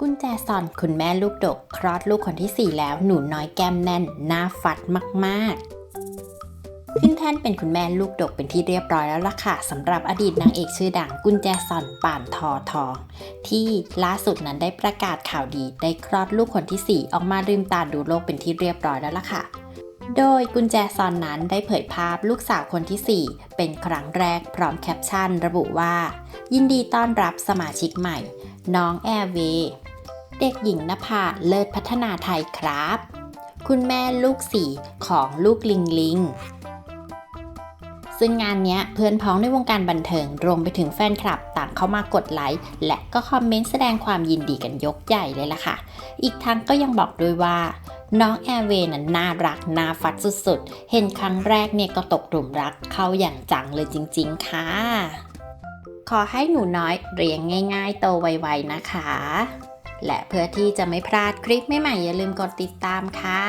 กุญแจซอนคุณแม่ลูกดก คลอดลูกคนที่ 4 แล้วหนูน้อยแก้มแน่นหน้าฟัดมากๆ ขึ้นแท่นเป็นคุณแม่ลูกดกเป็นที่เรียบร้อยแล้วล่ะค่ะสำหรับอดีตนางเอกชื่อดังกุญแจซอนป่านทอทอง ที่ล่าสุดนั้นได้ประกาศข่าวดีได้คลอดลูกคนที่ 4 ออกมาลืมตาดูโลกเป็นที่เรียบร้อยแล้วล่ะค่ะ โดยกุญแจซอนนั้นได้เผยภาพลูกสาวคนที่ 4 เป็นครั้งแรกพร้อมแคปชั่นระบุว่า ยินดีต้อนรับสมาชิกใหม่ น้องแอร์เวเด็กหญิงนภาเลิศพัฒนาไทยครับ คุณแม่ลูกสี่ของลูกลิงลิง ซึ่งงานนี้เพื่อนพ้องในวงการบันเทิงรวมไปถึงแฟนคลับต่างเข้ามากดไลค์และก็คอมเมนต์แสดงความยินดีกันยกใหญ่เลยล่ะค่ะ อีกทั้งก็ยังบอกด้วยว่า น้องแอร์เวย์นั้นน่ารักน่าฟัดสุดๆ เห็นครั้งแรกเนี่ยก็ตกหลุมรักเข้าอย่างจังเลยจริงๆค่ะ ขอให้หนูน้อยเรียงง่าย ๆ โตไวๆนะคะ และเพื่อที่จะไม่พลาดคลิปใหม่ๆอย่าลืมกดติดตามค่ะ